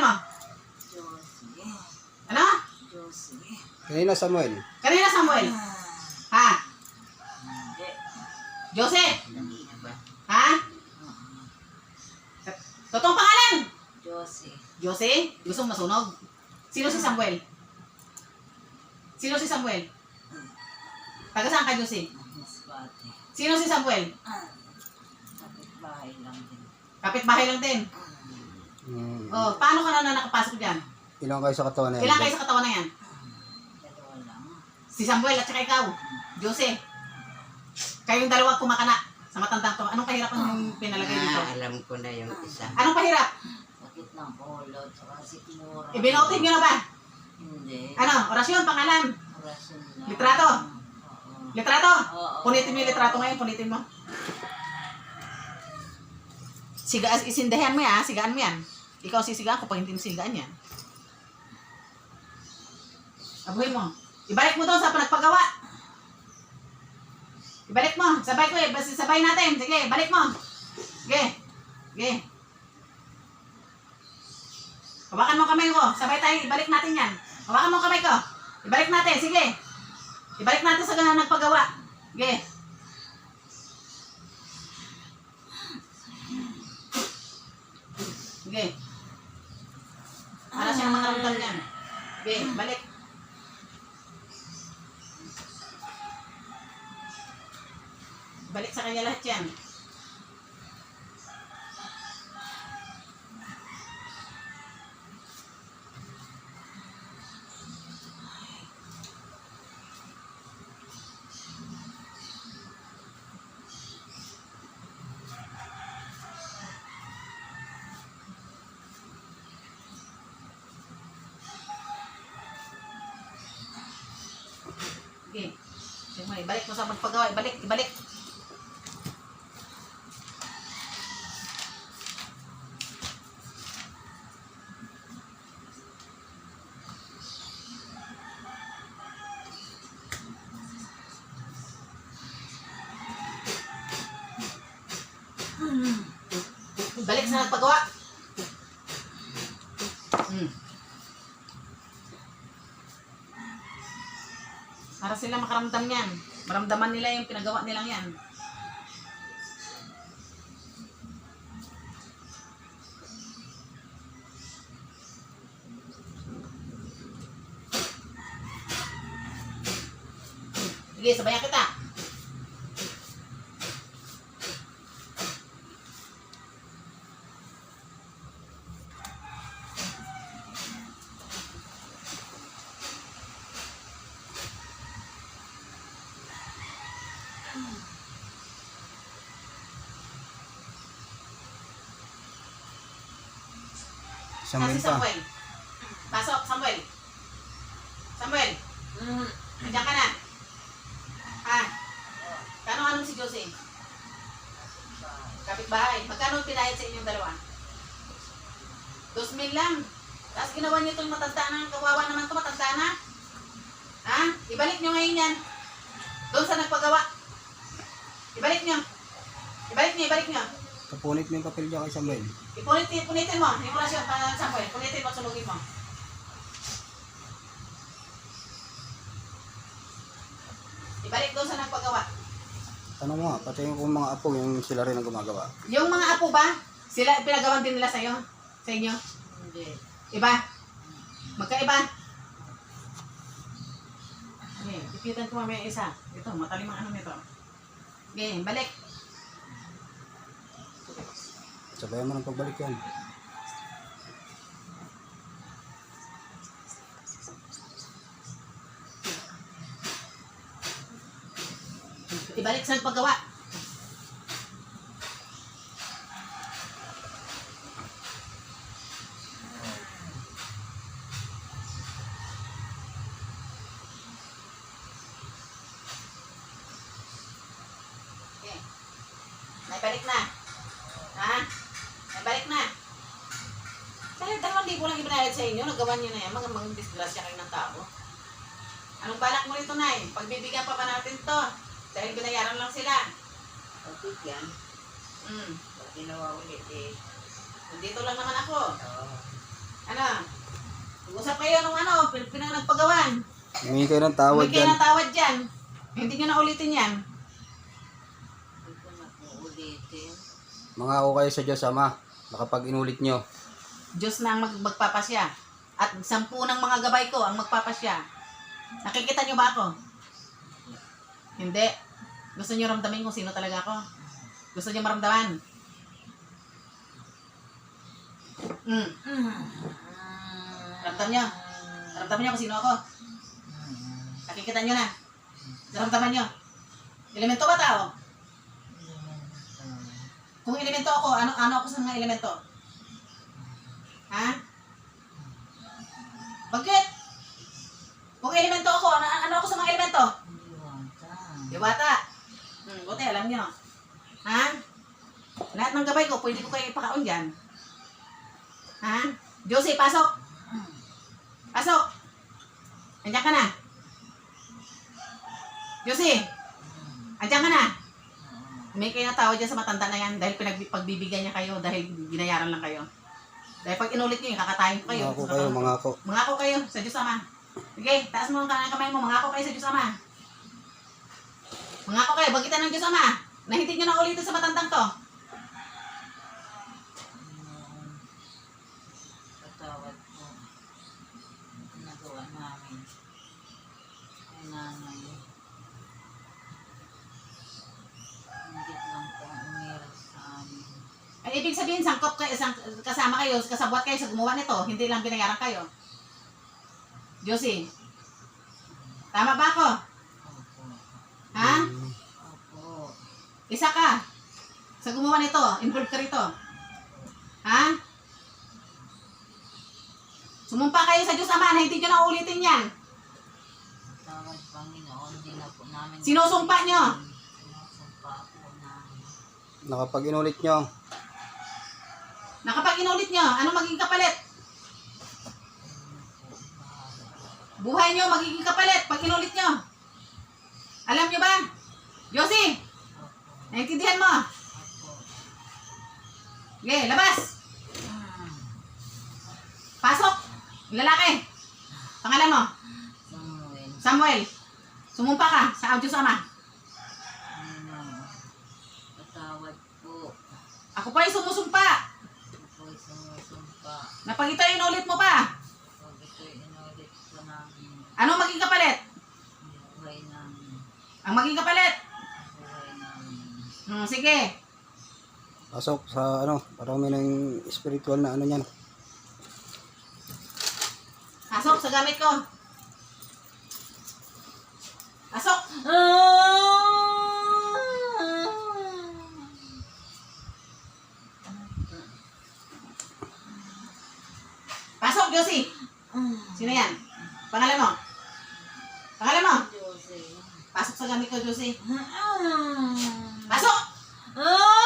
mo? Josie. Ano? Josie. Kanina Samuel. Kanina Samuel? Ha? Jose? Ba? Ha? Totoong pangalan? Josie. Jose? Gusto mo masunog? Sino si Samuel? Sino si Samuel? Taga saan ka, Jose? Sino si Samuel? Ah. Kapit-bahay lang din. Kapit-bahay lang din. Hmm. Oh, paano ka na nakapasok dyan? Ilang kayo sa katawan na yan? Ilan kayo sa katawan na yan? Si Samuel at saka ikaw. Jose. Kayong dalawa kumakana sa matandang to. Anong kahirapan yung pinalagay dito? Ah, alam ko na yung isa. Anong pahirap? Sakit ng ulo. Tsaka sikmura. Ibinotin nyo na ba? Hindi. Ano? Orasyon, pangalan. Orason lang. Litrato? Litrato? Oo. Punitin mo yung litrato ngayon, punitin mo. Siga, isindahan mo yan, sigaan mo yan. Ikaw sisigaan ko pag hindi mo sigaan yan. Abuhin mo. Ibalik mo doon sa panagpagawa. Ibalik mo. Sabay ko eh. Sabay natin. Sige, balik mo. Sige. Sige. Hawakan mo kamay ko. Sabay tayo. Ibalik natin yan. Hawakan mo kamay ko. Ibalik natin. Sige. Ibalik natin sa ganun nagpagawa. Sige. Sige. Para siyang makaramdam niyan. Sige, balik. Balik sa kanya lahat yan. Ibalik mo sa magpagawa. Ibalik, ibalik. Balik sa nagpagawa. Hmm. Para sila makaramdam yan. Maramdaman nila yung pinagawa nilang yan. Sige, sabayan kita. Samuel Kasi pa. Samuel. Pasok, Samuel. Samuel, Mm. nandiyan ka na. Ah, kano anong si Jose? Kapitbahay. Magkano ang pinayad sa inyong dalawa? Dos mil lang. Tapos ginawa niyo itong matanda na, kawawa naman ito, matanda na. Ha? Ibalik niyo ngayon yan. Doon sa nagpagawa. Ibalik niyo. Ibalik niyo, ibalik niyo. Kapunit mo yung papel dyan kay Samuel. Ipunit, punitin mo. Yung orasyon, pa Samuel. Punitin mo, sunugin mo. Ibalik doon sa nagpagawa. Tanong mo nga, pati yung mga apo, yung sila rin ang gumagawa. Yung mga apo ba, sila pinagawan din nila sa'yo? Sa inyo? Hindi. Iba? Magkaiba? Okay, tipitan ko mamaya isa. Ito, matalim ang ano nito. Okay, balik. Sabayan mo ng pagbalik yan. Ibalik sa nagpagawa. Okay. Naibalik na. Ha? Naibalik na. Dahil dalawang ibinayad sa inyo, nagawa niyo na yan, mga mga disgrasya kayo ng tao. Anong balak mo rito, Nay? Pagbibigyan pa ba natin to? Dahil binayaran lang sila. Okay yan. Mm. Pag ginawa ulit eh. Nandito lang naman ako. Oo. Ano kayo nung ano, pin- pinanagpagawan. Humingi kayo ng tawad kayo dyan. ng tawad dyan. Hindi nyo na ulitin yan. Hindi ko na ulitin. Mangako kayo sa Diyos Ama na kapag inulit nyo, Diyos na ang mag magpapasya. At sampu ng mga gabay ko ang magpapasya. Nakikita nyo ba ako? Hindi. Gusto nyo ramdamin kung sino talaga ako? Gusto nyo maramdaman? Mm. Ramdam nyo? Ramdam nyo kung sino ako? Nakikita nyo na? Naramdaman nyo? Elemento ba tao? Kung elemento ako, ano ano ako sa mga elemento? Ha? Bakit? Kung elemento ako, ano, ano ako sa mga elemento? Diwata. Hmm, buti, alam nyo. Ha? Lahat ng gabay ko, pwede ko kayo ipakaon dyan. Ha? Josie, pasok. Pasok. Andiyan ka na. Josie, andiyan ka na. May kayo na tawad dyan sa matanda na yan dahil pinagpagbibigyan niya kayo dahil binayaran lang kayo. Dahil pag inulit niyo, kakatayin ko kayo. mangako kayo, mangako. Mangako kayo sa Diyos Ama. Sige, taas mo ang kanang kamay mo. Mangako kayo sa Diyos Ama. Mangako kayo, bagitan ng Diyos Ama. Na hindi nyo na ulitin sa matandang to. Patawad po. Nagawa namin. Ay nanay. Hindi lang po ang umiras sa amin. Ay, ibig sabihin, sangkot kayo, sang, kasama kayo, kasabwat kayo sa gumawa nito. Hindi lang binayaran kayo. Josie. Tama ba ako? Ha? Isa ka. Sa gumawa nito, involved ka rito. Ha? Sumumpa kayo sa Diyos Ama na hindi nyo na ulitin yan. Sinusumpa nyo. Sinusumpa po namin. Na kapag inulit nyo, inulit nyo, ano magiging kapalit? Buhay nyo magiging kapalit pag inulit nyo. Alam nyo ba? Josie, Opo. naintindihan mo? Okay, labas. Pasok. Lalaki. Pangalan mo? Samuel. Samuel. Sumumpa ka sa Diyos Ama. Panginoon. Patawad po. Ako pa ay sumusumpa. Ako'y sumusumpa. Na pag ito inulit mo pa, ano magiging kapalit? Ang magiging kapalit. Hmm, sige. pasok sa ano, parang may nang spiritual na ano yan. Pasok sa gamit ko. Pasok. Pasok, Josie. Sino yan? Pangalan mo? Pangalan mo? Josie. Pasok sa gamit ko, Josie. Ah. Pasok! Oh!